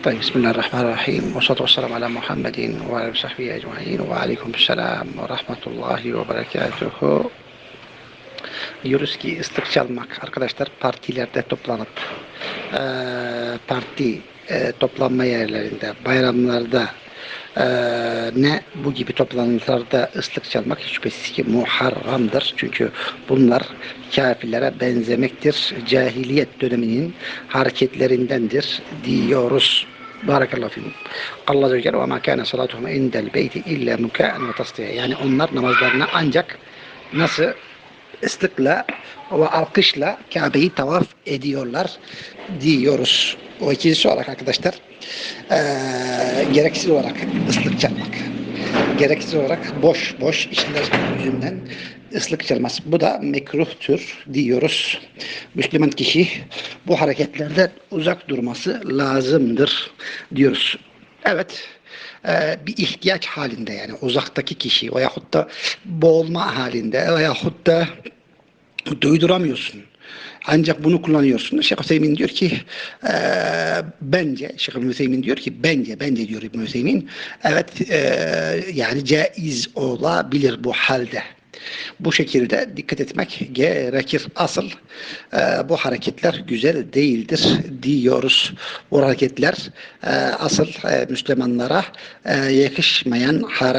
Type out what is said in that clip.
Bismillahirrahmanirrahim. Ve salatu vesselamu ala Muhammedin ve ala sahbihi ecmaîn ve aleyküm selam ve rahmetullahi ve berekatuhu. Diyoruz ki ıslık çalmak arkadaşlar partilerde toplanıp parti e, toplanma yerlerinde, bayramlarda eee, ne bu gibi toplantılarda ıslık çalmak şüphesiz ki muharramdır. Çünkü bunlar kafirlere benzemektir. Cahiliyet döneminin hareketlerindendir diyoruz. Barakallahu fikum. Allah Azze ve ve ma kana salatuhum indel beyti illa muka'en ve tasdiye. Yani onlar namazlarına ancak nasıl ıslıkla ve alkışla Kabe'yi tavaf ediyorlar diyoruz. O ikincisi olarak arkadaşlar eee gereksiz olarak ıslık çalmak. Gereksiz olarak boş boş işler yüzünden ıslık çalması. Bu da mekruhtur diyoruz. Müslüman kişi bu hareketlerden uzak durması lazımdır diyoruz. Evet e, bir ihtiyaç halinde yani uzaktaki kişi veyahut da boğulma halinde veyahut da duyduramıyorsun. Ancak bunu kullanıyorsun. Şeyh Hüseyin diyor ki e, bence Şeyh Hüseyin diyor ki bence bence diyor İbn Hüseyin evet e, yani caiz olabilir bu halde. Bu şekilde dikkat etmek gerekir. Asıl e, bu hareketler güzel değildir diyoruz. Bu hareketler e, asıl e, Müslümanlara e, yakışmayan hareket